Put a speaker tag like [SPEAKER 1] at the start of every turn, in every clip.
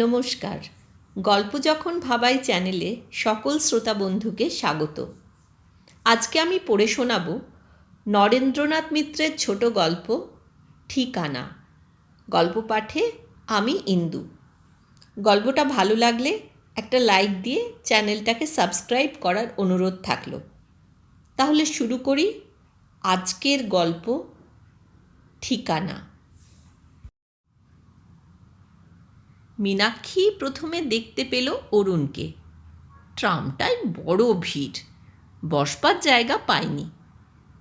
[SPEAKER 1] নমস্কার। গল্প যখন ভাবাই চ্যানেলে সকল শ্রোতা বন্ধুকে স্বাগত। আজকে আমি পড়ে শোনাব নরেন্দ্রনাথ মিত্রের ছোট গল্প ঠিকানা। গল্প পাঠে আমি ইন্দু। গল্পটা ভালো লাগলে একটা লাইক দিয়ে চ্যানেলটাকে সাবস্ক্রাইব করার অনুরোধ থাকল। তাহলে শুরু করি আজকের গল্প ঠিকানা। মীনাক্ষী প্রথমে দেখতে পেল অরুণকে। ট্রামটায় বড় ভিড়। বসবার জায়গা পায়নি।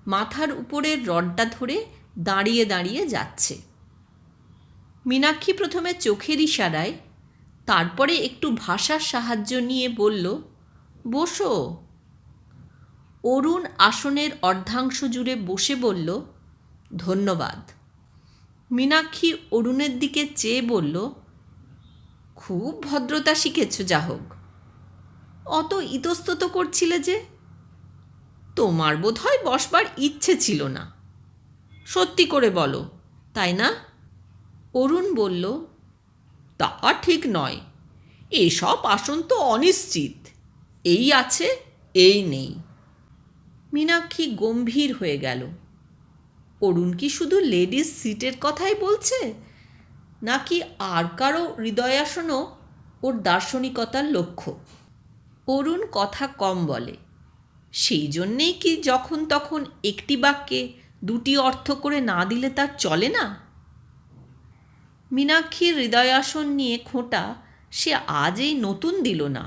[SPEAKER 1] মাথার উপরের রডটা ধরে দাঁড়িয়ে দাঁড়িয়ে যাচ্ছে। মীনাক্ষী প্রথমে চোখের ইশারায়, তারপরে একটু ভাষার সাহায্য নিয়ে বলল, বসো। অরুণ আসনের অর্ধাংশ জুড়ে বসে বলল, ধন্যবাদ। মীনাক্ষী অরুণের দিকে চেয়ে বলল খুব ভদ্রতা শিখেছ যা হোক অত ইতস্তত করছিলে যে, তোমার বোধহয় বসবার ইচ্ছে ছিল না। সত্যি করে বলো, তাই না? অরুণ বলল, তা ঠিক নয়। এসব আসন তো অনিশ্চিত। এই আছে, এই নেই। মীনাক্ষী গম্ভীর হয়ে গেল। অরুণ কি শুধু লেডিস সিটের কথাই বলছে? নাকি আর কারও হৃদয়াসনও ওর দার্শনিকতার লক্ষ্য? অরুণ কথা কম বলে। সেই জন্যেই কি যখন তখন একটি বাক্যে দুটি অর্থ করে না দিলে তার চলে না? মীনাক্ষীর হৃদয়াসন নিয়ে খোঁটা সে আজই নতুন দিল না,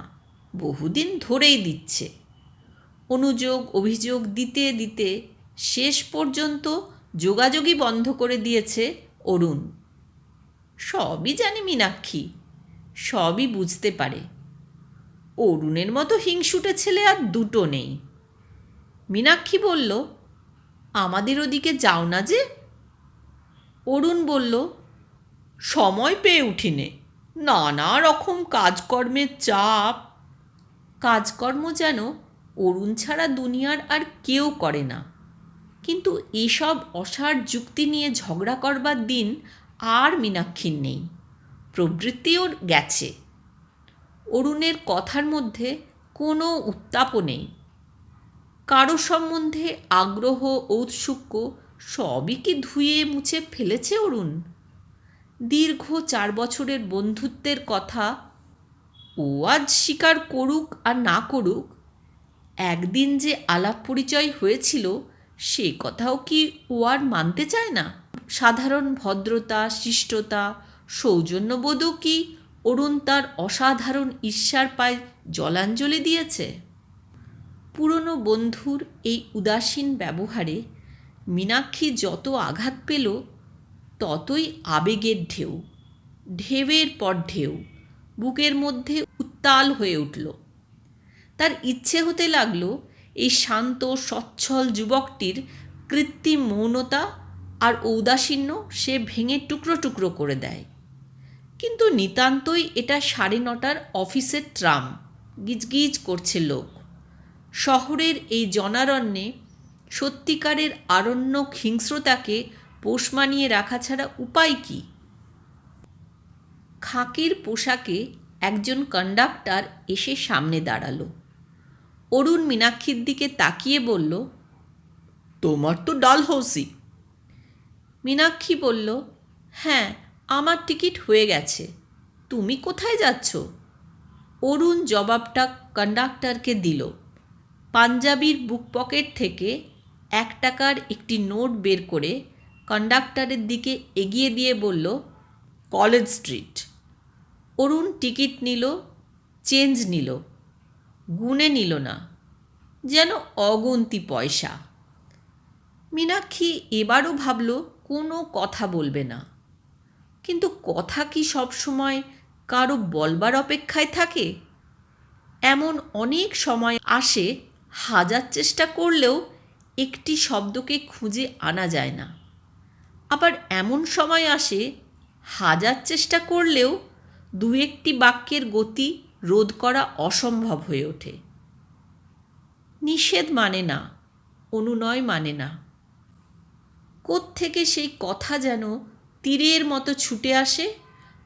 [SPEAKER 1] বহুদিন ধরেই দিচ্ছে। অনুযোগ, অভিযোগ দিতে দিতে শেষ পর্যন্ত যোগাযোগই বন্ধ করে দিয়েছে অরুণ। সবই জানে মীনাক্ষী, সবই বুঝতে পারে। অরুণের মতো হিংসুটে ছেলে আর দুটো নেই। মীনাক্ষী বলল, আমাদের ওদিকে যাও না যে? অরুণ বলল, সময় পেয়ে উঠিনে, নানা রকম কাজকর্মের চাপ। কাজকর্ম যেন অরুণ ছাড়া দুনিয়ার আর কেউ করে না। কিন্তু এসব অসার যুক্তি নিয়ে ঝগড়া করবার দিন আর মীনাক্ষীর নেই। প্রবৃত্তিও গেছে। অরুণের কথার মধ্যে কোনো উত্তাপও নেই। কারও সম্বন্ধে আগ্রহ ঔৎসুক্য সবই কি ধুয়ে মুছে ফেলেছে অরুণ? দীর্ঘ চার বছরের বন্ধুত্বের কথা ও আজ স্বীকার করুক আর না করুক, একদিন যে আলাপ পরিচয় হয়েছিল, সে কথাও কি ও আর মানতে চায় না? সাধারণ ভদ্রতা, শিষ্টতা, সৌজন্যবোধও কি অরুণ তার অসাধারণ ঈর্ষার পায় জলাঞ্জলি দিয়েছে? পুরনো বন্ধুর এই উদাসীন ব্যবহারে মীনাক্ষী যত আঘাত পেল, ততই আবেগের ঢেউ, ঢেউয়ের পর ঢেউ, বুকের মধ্যে উত্তাল হয়ে উঠল। তার ইচ্ছে হতে লাগল এই শান্ত, সচ্ছল যুবকটির কৃত্রিম মৌনতা আর ঔদাসীন্য সে ভেঙে টুকরো টুকরো করে দেয়। কিন্তু নিতান্তই এটা সাড়ে নটার অফিসের ট্রাম, গিজগিজ করছে লোক। শহরের এই জনারণ্যে সত্যিকারের আরণ্য হিংস্রতাকে পোষ মানিয়ে রাখা ছাড়া উপায় কি? খাকির পোশাকে একজন কন্ডাক্টর এসে সামনে দাঁড়াল। অরুণ মীনাক্ষীর দিকে তাকিয়ে বলল, তোমার তো ডালহৌসি মীনাক্ষী বলল হ্যাঁ আমার টিকিট হয়ে গেছে। তুমি কোথায় যাচ্ছ? অরুণ জবাবটা কন্ডাক্টরকে দিল। পাঞ্জাবির বুক পকেট থেকে এক টাকার একটি নোট বের করে কন্ডাক্টরের দিকে এগিয়ে দিয়ে বলল, কলেজ স্ট্রিট। অরুণ টিকিট নিল, চেঞ্জ নিল, গুনে নিল না, যেন অগুন্তি পয়সা। মীনাক্ষী এবারও ভাবল কোনো কথা বলবে না। কিন্তু কথা কি সবসময় কারও বলবার অপেক্ষায় থাকে? এমন অনেক সময় আসে, হাজার চেষ্টা করলেও একটি শব্দকে খুঁজে আনা যায় না। আবার এমন সময় আসে, হাজার চেষ্টা করলেও দু একটি বাক্যের গতি রোধ করা অসম্ভব হয়ে ওঠে। নিষেধ মানে না, অনুনয় মানে না। থেকে সেই কথা যেন তীরের মতো ছুটে আসে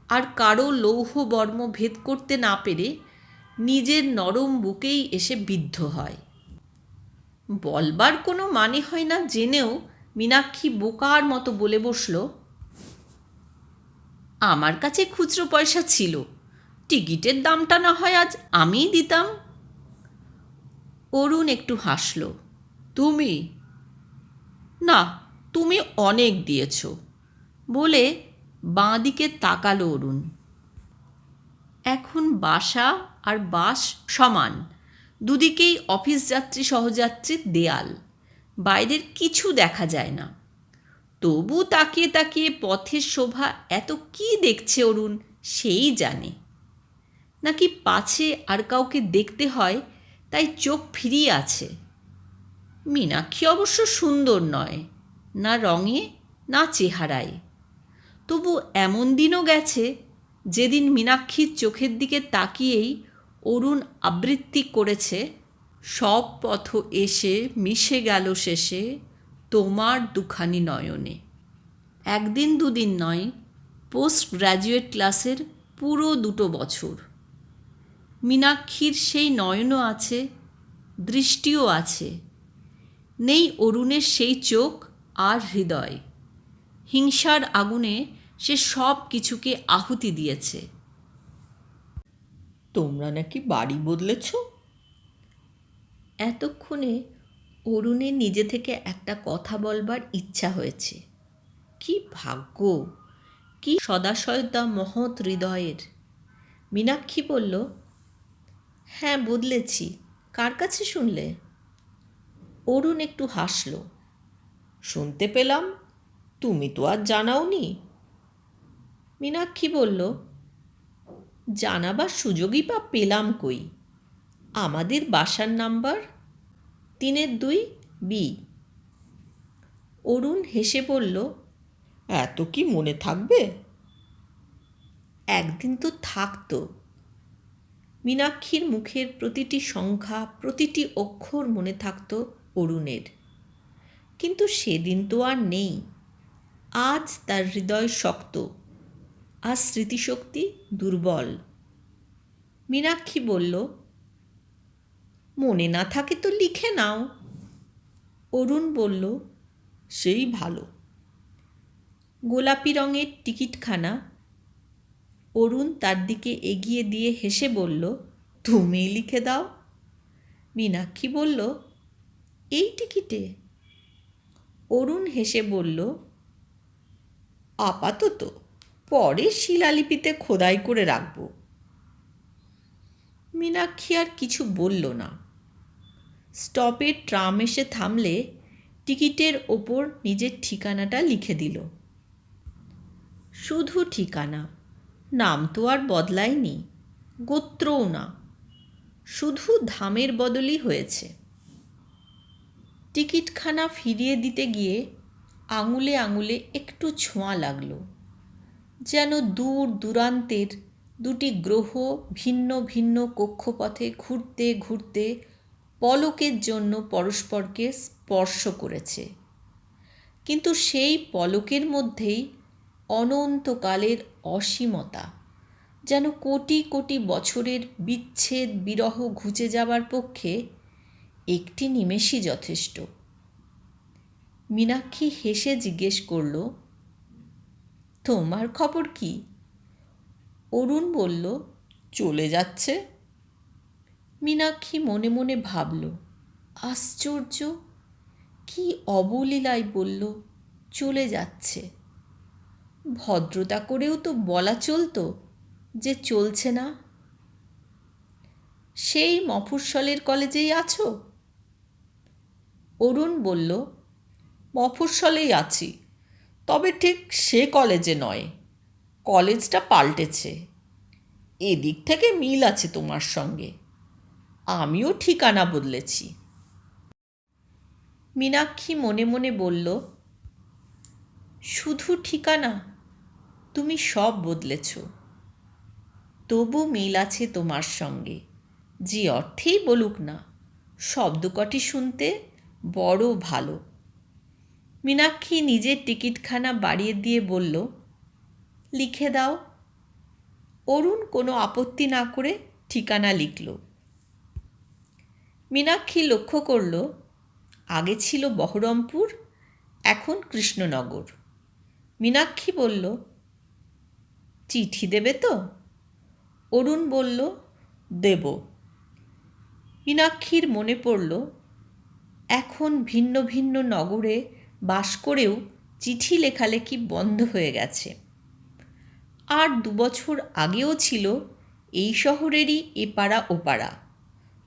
[SPEAKER 1] আর কারও লৌহ বর্ম ভেদ করতে না পেরে নিজের নরম বুকেই এসে বিদ্ধ হয়। বলবার কোনো মানে হয় না জেনেও মীনাক্ষী বোকার মতো বলে বসল, আমার কাছে খুচরো পয়সা ছিল, টিকিটের দামটা না হয় আজ আমিই দিতাম। অরুণ একটু হাসল, তুমি? না তুমি অনেক দিয়েছ। বলে বাঁ দিকে তাকালো অরুণ। এখন বাসা আর বাস সমান। দুদিকেই অফিস যাত্রী সহযাত্রীর দেয়াল। বাইরের কিছু দেখা যায় না। তবু তাকিয়ে তাকিয়ে পথের শোভা এত কি দেখছে অরুণ, সেই জানে। নাকি পাছে আর কাউকে দেখতে হয়, তাই চোখ ফিরিয়ে আছে। মীনাক্ষী অবশ্য সুন্দর নয়। না রঙে, না চেহারায়। তবু এমন দিনও গেছে যেদিন মীনাক্ষীর চোখের দিকে তাকিয়েই অরুণ আবৃত্তি করেছে, সব পথ এসে মিশে গেল শেষে তোমার দুখানি নয়নে। একদিন দুদিন নয় পোস্ট গ্র্যাজুয়েট ক্লাসের পুরো দুটো বছর। মীনাক্ষীর সেই নয়নও আছে, দৃষ্টিও আছে। নেই অরুণের সেই চোখ আর হৃদয়। হিংসার আগুনে সে সব কিছুকে আহুতি দিয়েছে। তোমরা নাকি বাড়ি বদলেছ? এতক্ষণে অরুণের নিজে থেকে একটা কথা বলবার ইচ্ছা হয়েছে। কি ভাগ্য! কি সদাশয়তা মহৎ হৃদয়ের। মীনাক্ষী বলল হ্যাঁ বদলেছি। কার কাছে শুনলে? অরুণ একটু হাসল। শুনতে পেলাম, তুমি তো আর জানাওনি। মীনাক্ষী বলল, জানাবার সুযোগই বা পেলাম কই? আমাদের বাসার নাম্বার তিনের দুই বি। অরুণ হেসে বলল, এত কি মনে থাকবে? একদিন তো থাকতো। মীনাক্ষীর মুখের প্রতিটি সংখ্যা, প্রতিটি অক্ষর মনে থাকত অরুণের। কিন্তু সেদিন তো আর নেই। আজ তার হৃদয় শক্ত আর স্মৃতিশক্তি দুর্বল। মীনাক্ষী বলল, মনে না থাকে তো লিখে নাও। অরুণ বলল, সেই ভালো। গোলাপি রঙের টিকিটখানা। অরুণ তার দিকে এগিয়ে দিয়ে হেসে বলল তুমিই লিখে দাও। মীনাক্ষী বলল, এই টিকিটে অরুণ হেসে বলল, আপাতত পরে শিলালিপিতে খোদাই করে রাখব। মীনাক্ষী আর কিছু বলল না। স্টপে ট্রাম এসে থামলে টিকিটের ওপর নিজের ঠিকানাটা লিখে দিল। শুধু ঠিকানা, নাম তো আর বদলায়নি, গোত্রও না, শুধু ধামের বদলই হয়েছে। টিকিটখানা ফিরিয়ে দিতে গিয়ে আঙুলে আঙুলে একটু ছোঁয়া লাগল। যেন দূর দূরান্তের দুটি গ্রহ ভিন্ন ভিন্ন কক্ষপথে ঘুরতে ঘুরতে পলকের জন্য পরস্পরকে স্পর্শ করেছে। কিন্তু সেই পলকের মধ্যেই অনন্তকালের অসীমতা, যেন কোটি কোটি বছরের বিচ্ছেদ বিরহ ঘুচে যাবার পক্ষে একটি নিমেষই যথেষ্ট। মীনাক্ষী হেসে জিজ্ঞেস করল, তোমার খবর কি? অরুণ বলল, চলে যাচ্ছে। মীনাক্ষী মনে মনে ভাবল, আশ্চর্য, কি অবলীলায় বলল, চলে যাচ্ছে। ভদ্রতা করেও তো বলা চলতো যে চলছে না। সেই মফস্বলের কলেজেই আছো? অরুণ বলল, মফস্বলেই আছি। তবে ঠিক সে কলেজে নয়। কলেজটা পাল্টেছে। এদিক থেকে মিল আছে তোমার সঙ্গে। আমিও ঠিকানা বদলেছি। মীনাক্ষী মনে মনে বলল, শুধু ঠিকানা? তুমি সব বদলেছ। তবু মিল আছে তোমার সঙ্গে। যে অর্থেই বলুক না শব্দ কটি শুনতে বড় ভালো। মীনাক্ষী নিজের টিকিটখানা বাড়িয়ে দিয়ে বলল, লিখে দাও। অরুণ কোনো আপত্তি না করে ঠিকানা লিখল। মীনাক্ষী লক্ষ্য করল, আগে ছিল বহরমপুর, এখন কৃষ্ণনগর। মীনাক্ষী বলল, চিঠি দেবে তো? অরুণ বলল, দেব। মীনাক্ষীর মনে পড়ল এখন ভিন্ন ভিন্ন নগরে বাস করেও চিঠি লেখালেখি বন্ধ হয়ে গেছে। আর দুবছর আগেও ছিল এই শহরেরই এপাড়া ওপাড়া।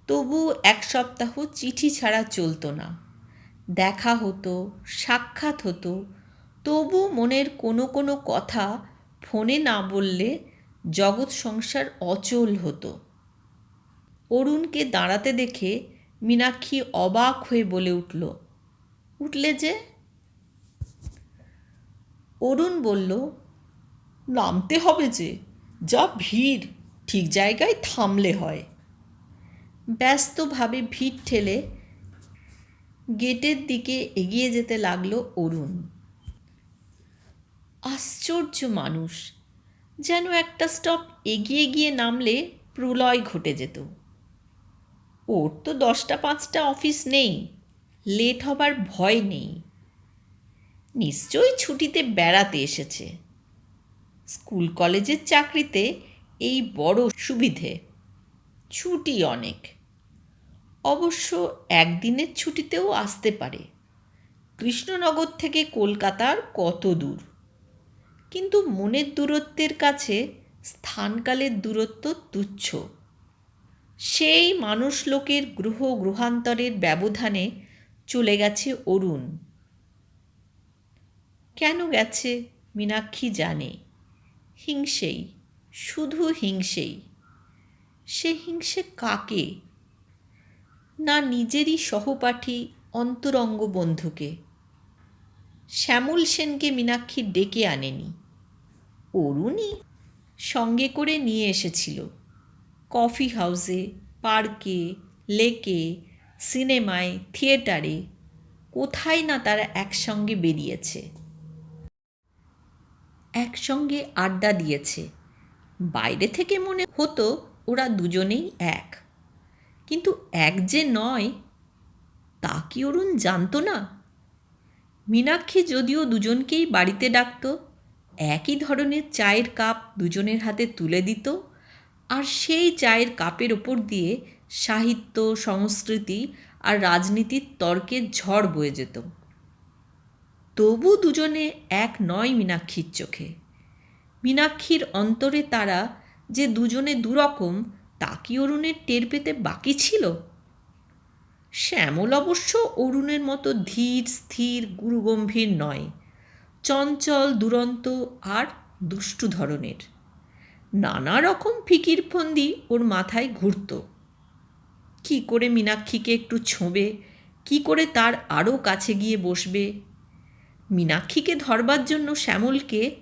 [SPEAKER 1] তবু এক সপ্তাহ চিঠি ছাড়া চলতো না। দেখা হতো, সাক্ষাৎ হতো, তবু মনের কোনো কোনো কথা ফোনে না বললে জগৎ সংসার অচল হতো। অরুণকে দাঁড়াতে দেখে মীনাক্ষী অবাক হয়ে বলে উঠল, উঠলে যে? অরুণ বলল, নামতে হবে যে, যা ভিড়, ঠিক জায়গায় থামলে হয়। ব্যস্তভাবে ভিড় ঠেলে গেটের দিকে এগিয়ে যেতে লাগল অরুণ। আশ্চর্য মানুষ, যেন একটা স্টপ এগিয়ে গিয়ে নামলে প্রলয় ঘটে যেত। ওর তো দশটা পাঁচটা অফিস নেই। লেট হবার ভয় নেই। নিশ্চয়ই ছুটিতে বেড়াতে এসেছে। স্কুল কলেজের চাকরিতে এই বড় সুবিধে। ছুটি অনেক। অবশ্য একদিনের ছুটিতেও আসতে পারে। কৃষ্ণনগর থেকে কলকাতার কত দূর? কিন্তু মনের দূরত্বের কাছে স্থানকালের দূরত্ব তুচ্ছ। সেই মানুষ লোকের গ্রহ গ্রহান্তরের ব্যবধানে চলে গেছে অরুণ। কেন গেছে মীনাক্ষী জানে। হিংসেই, শুধু হিংসেই। সে হিংসে কাকে? না নিজেরই সহপাঠী অন্তরঙ্গ বন্ধুকে। শ্যামল সেনকে মীনাক্ষী ডেকে আনেনি। অরুণই সঙ্গে করে নিয়ে এসেছিল। কফি হাউসে, পার্কে, লেকে, সিনেমায়, থিয়েটারে, কোথায় না তারা একসঙ্গে বেরিয়েছে? একসঙ্গে আড্ডা দিয়েছে। বাইরে থেকে মনে হতো ওরা দুজনেই এক। কিন্তু এক যে নয়, তা কি অরুণ জানতো না? মীনাক্ষী যদিও দুজনকেই বাড়িতে ডাকত, একই ধরনের চায়ের কাপ দুজনের হাতে তুলে দিত আর সেই চায়ের কাপের ওপর দিয়ে সাহিত্য, সংস্কৃতি আর রাজনীতির তর্কের ঝড় বয়ে যেত। তবু দুজনে এক নয় মীনাক্ষীর চোখে। মীনাক্ষীর অন্তরে তারা যে দুজনে দুরকম, তা কি অরুণের টের পেতে বাকি ছিল? শ্যামল অবশ্য অরুণের মতো ধীর, স্থির, গুরুগম্ভীর নয়। চঞ্চল, দুরন্ত আর দুষ্টু ধরনের। নানা রকম ফিকির ফন্দি ওর মাথায় ঘুরত। কি করে মীনাক্ষীকে একটু ছোঁবে, কি করে তার আরও কাছে গিয়ে বসবে? মীনাক্ষীকে ধরবার জন্য শ্যামলকে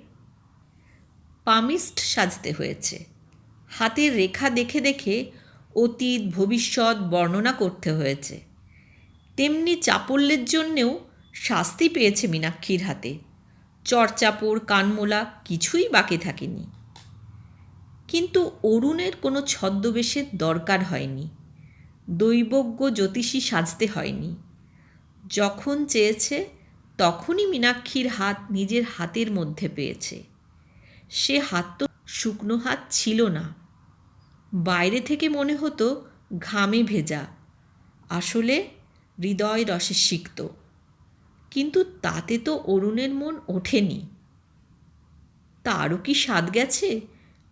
[SPEAKER 1] পামিস্ট সাজতে হয়েছে। হাতের রেখা দেখে দেখে অতীত, ভবিষ্যৎ বর্ণনা করতে হয়েছে। তেমনি চাপল্যের জন্যেও শাস্তি পেয়েছে মীনাক্ষীর হাতে। চরচাপড় কানমোলা কিছুই বাকি থাকেনি। কিন্তু অরুণের কোনো ছদ্মবেশের দরকার হয়নি। দৈবজ্ঞ জ্যোতিষী সাজতে হয়নি। যখন চেয়েছে, তখনই মীনাক্ষীর হাত নিজের হাতের মধ্যে পেয়েছে। সে হাত তো শুকনো হাত ছিল না। বাইরে থেকে মনে হতো ঘামে ভেজা। আসলে হৃদয় রসে সিক্ত। কিন্তু তাতে তো অরুণের মন ওঠেনি। তারও কি স্বাদ গেছে?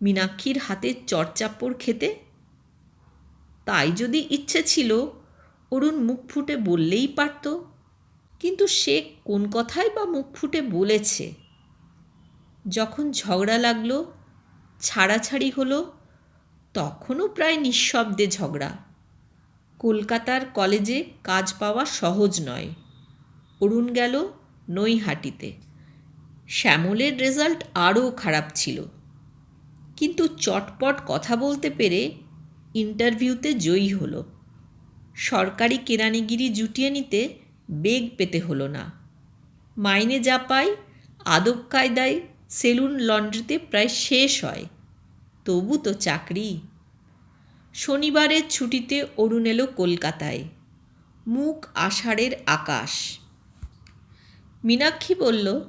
[SPEAKER 1] মীনাক্ষীর হাতে চরচাপ্পড় খেতে? তাই যদি ইচ্ছে ছিল, অরুণ মুখ ফুটে বললেই পারত। কিন্তু সে কোন কথাই বা মুখ ফুটে বলেছে? যখন ঝগড়া লাগল, ছাড়াছাড়ি হলো, তখনও প্রায় নিঃশব্দে ঝগড়া। কলকাতার কলেজে কাজ পাওয়া সহজ নয়। অরুণ গেল নৈহাটিতে। শ্যামলের রেজাল্ট আরও খারাপ ছিল। কিন্তু চটপট কথা বলতে পেরে ইন্টারভিউতে জয়ী হলো। সরকারি কেরানিগিরি জুটিয়ে নিতে বেগ পেতে হলো না। মাইনে যা পাই আদব কায়দায় সেলুন লন্ড্রিতে প্রায় শেষ হয়। তবু তো চাকরি। শনিবারের ছুটিতে অরুণ এলো কলকাতায়। মুখ আষাঢ়ের আকাশ। মীনাক্ষী বলল,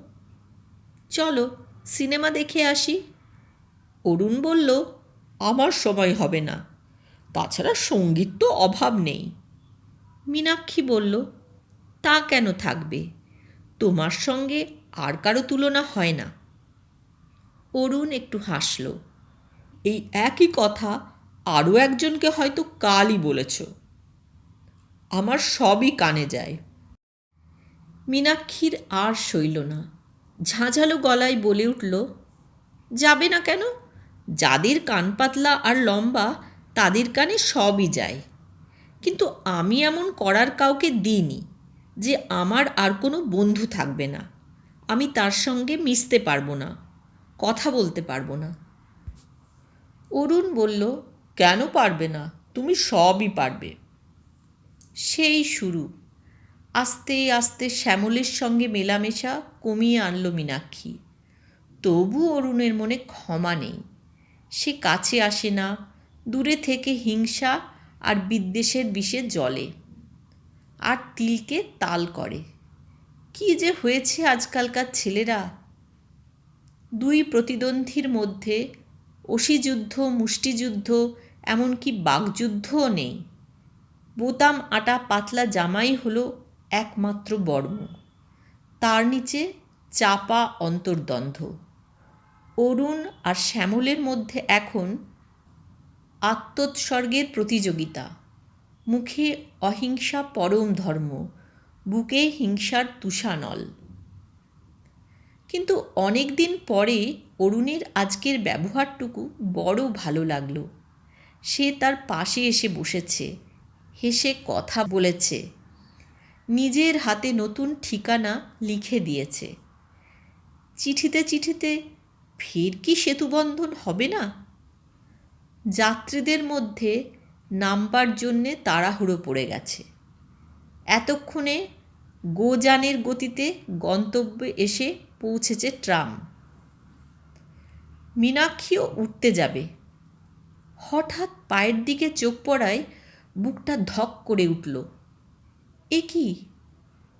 [SPEAKER 1] চলো, সিনেমা দেখে আসি। অরুণ বলল, আমার সময় হবে না। তাছাড়া সংগীত তো অভাব নেই। মীনাক্ষী বলল, তা কেন থাকবে? তোমার সঙ্গে আর কারও তুলনা হয় না। অরুণ একটু হাসল, এই একই কথা আরও একজনকে হয়তো কালই বলেছ। আমার সবই কানে যায়। মীনাক্ষীর আর সইল না। ঝাঁঝালো গলায় বলে উঠল, যাবে না কেন? যাদের কান পাতলা আর লম্বা, তাদের কানে সবই যায়। কিন্তু আমি এমন করার কাউকে দিইনি যে আমার আর কোনো বন্ধু থাকবে না। আমি তার সঙ্গে মিশতে পারব না, কথা বলতে পারব না। অরুণ বলল, কেন পারবে না? তুমি সবই পারবে। সেই শুরু। আস্তে আস্তে শ্যামলের সঙ্গে মেলামেশা কমিয়ে আনলো মীনাক্ষী। তবু অরুণের মনে ক্ষমা নেই। সে কাছে আসে না। দূরে থেকে হিংসা আর বিদ্বেষের বিষে জলে আর তিলকে তাল করে। কি যে হয়েছে আজকালকার ছেলেরা? দুই প্রতিদ্বন্দ্বীর মধ্যে অসিযুদ্ধ মুষ্টিযুদ্ধ, এমনকি বাগযুদ্ধও নেই। বোতাম আটা পাতলা জামাই হলো একমাত্র বর্ম। তার নিচে চাপা অন্তর্দ্বন্দ্ব। অরুণ আর শ্যামলের মধ্যে এখন আত্মোৎসর্গের প্রতিযোগিতা। মুখে অহিংসা পরম ধর্ম, বুকে হিংসার তুষানল। কিন্তু অনেক দিন পরে অরুণের আজকের ব্যবহারটুকু বড় ভালো লাগল। সে তার পাশে এসে বসেছে, হেসে কথা বলেছে, নিজের হাতে নতুন ঠিকানা লিখে দিয়েছে। চিঠিতে চিঠিতে ফের কি সেতুবন্ধন হবে না? যাত্রীদের মধ্যে নামবার জন্যে তাড়াহুড়ো পড়ে গেছে। এতক্ষণে গোজানের গতিতে গন্তব্যে এসে পৌঁছেছে ট্রাম। মীনাক্ষীও উঠতে যাবে। হঠাৎ পায়ের দিকে চোখ পড়ায় বুকটা ধক করে উঠল। এ কি?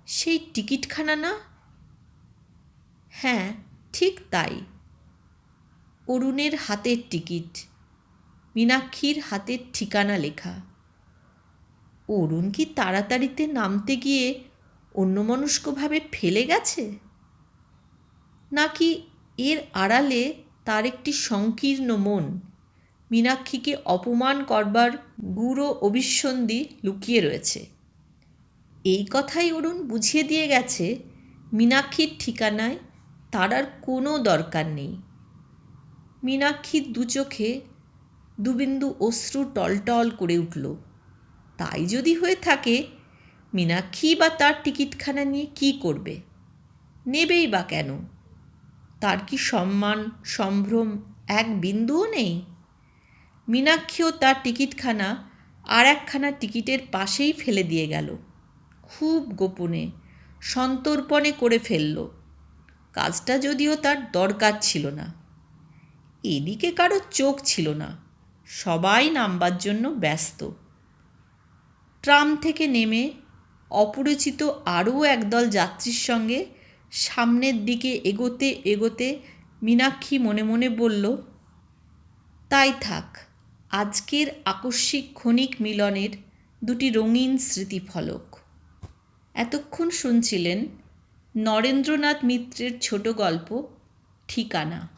[SPEAKER 1] সেই টিকিটখানা না? হ্যাঁ ঠিক তাই। অরুণের হাতের টিকিট, মীনাক্ষীর হাতের ঠিকানা লেখা। অরুণ কি তাড়াতাড়িতে নামতে গিয়ে অন্যমনস্কভাবে ফেলে গেছে? নাকি এর আড়ালে তার একটি সংকীর্ণ মন, মীনাক্ষীকে অপমান করবার গুঁড়ো অবিসন্ধি লুকিয়ে রয়েছে? এই কথাই অরুণ বুঝিয়ে দিয়ে গেছে, মীনাক্ষীর ঠিকানায় তার আর কোনো দরকার নেই। মীনাক্ষীর দু চোখে দুবিন্দু অশ্রু টলটল করে উঠল। তাই যদি হয়ে থাকে, মীনাক্ষী বা তার টিকিটখানা নিয়ে কি করবে? নেবেই বা কেন? তার কি সম্মান, সম্ভ্রম এক বিন্দুও নেই? মীনাক্ষীও তার টিকিটখানা আর একখানা টিকিটের পাশেই ফেলে দিয়ে গেল। খুব গোপনে, সন্তর্পণে করে ফেলল। কাজটা যদিও তার দরকার ছিল না। এদিকে কারও চোখ ছিল না। সবাই নামবার জন্য ব্যস্ত। ট্রাম থেকে নেমে অপরিচিত আরও একদল যাত্রীর সঙ্গে সামনের দিকে এগোতে এগোতে মীনাক্ষী মনে মনে বলল, তাই থাক, আজকের আকস্মিক ক্ষণিক মিলনের দুটি রঙিন স্মৃতিফলক। এতক্ষণ শুনছিলেন নরেন্দ্রনাথ মিত্রের ছোট গল্প, ঠিকানা।